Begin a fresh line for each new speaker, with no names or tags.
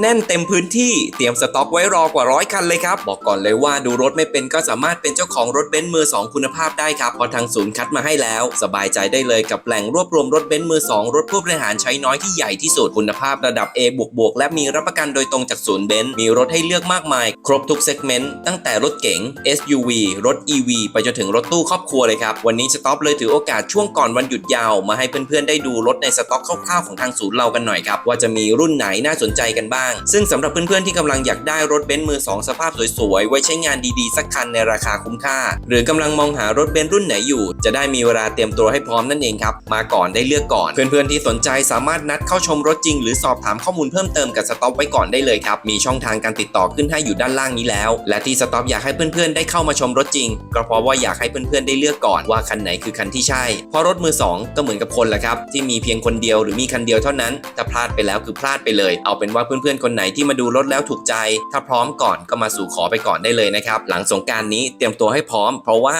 แน่นเต็มพื้นที่เตรียมสต็อกไว้รอกว่าร้อยคันเลยครับ บอกก่อนเลยว่าดูรถไม่เป็นก็สามารถเป็นเจ้าของรถเบนซ์มือ 2 คุณภาพได้ครับเพราะทางศูนย์คัดมาให้แล้ว สบายใจได้เลยกับแหล่งรวบรวมรถเบนซ์มือ 2 รถผู้บริหารใช้น้อยที่ใหญ่ที่สุดคุณภาพระดับ A บวกบวกและมีรับประกันโดยตรงจากศูนย์เบนซ์มีรถให้เลือกมากมาย ครบทุกเซกเมนต์ตั้งแต่รถเก๋ง SUV รถ EV ไปจนถึงรถตู้ครอบครัวเลยครับวันนี้สต็อปเลยถือโอกาสช่วงก่อนวันหยุดยาวมาให้เพื่อนๆได้ดูรถในสต็อกคร่าวๆของทางศูนย์เรากันหน่อยครับว่าจะมีรุ่นไหนน่าสนใจกันบ้างซึ่งสำหรับเพื่อนๆที่กำลังอยากได้รถเบนซ์มือ 2 สภาพสวยๆ ไว้ใช้งานดีๆ สักคันในราคาคุ้มค่า หรือกำลังมองหารถเบนซ์รุ่นไหนอยู่ จะได้มีเวลาเตรียมตัวให้พร้อมนั่นเองครับ มาก่อนได้เลือกก่อน เพื่อนๆที่สนใจสามารถนัดเข้าชมรถจริง หรือสอบถามข้อมูลเพิ่มเติมกับสต็อปไว้ก่อนได้เลยครับ มีช่องทางการติดต่อขึ้นให้อยู่ด้านล่างนี้แล้ว และที่สต็อปอยากให้เพื่อนๆได้เข้ามาชมรถจริง ก็เพราะว่าอยากให้เพื่อนๆได้เลือกก่อนว่าคันไหนคือคันที่ใช่ เพราะรถมือสองก็เหมือนกับคนแหละครับที่มีเพียงคนเดียวหรือมีคันเดียวเท่านั้นถ้าพลาดไปแล้วคือพลาดไปเลย เอาเป็นว่าเพื่อนๆ คนไหนที่มาดูรถแล้วถูกใจ ถ้าพร้อมก่อนก็มาสู่ขอไปก่อนได้เลยนะครับ หลังสงการนี้เตรียมตัวให้พร้อม เพราะว่า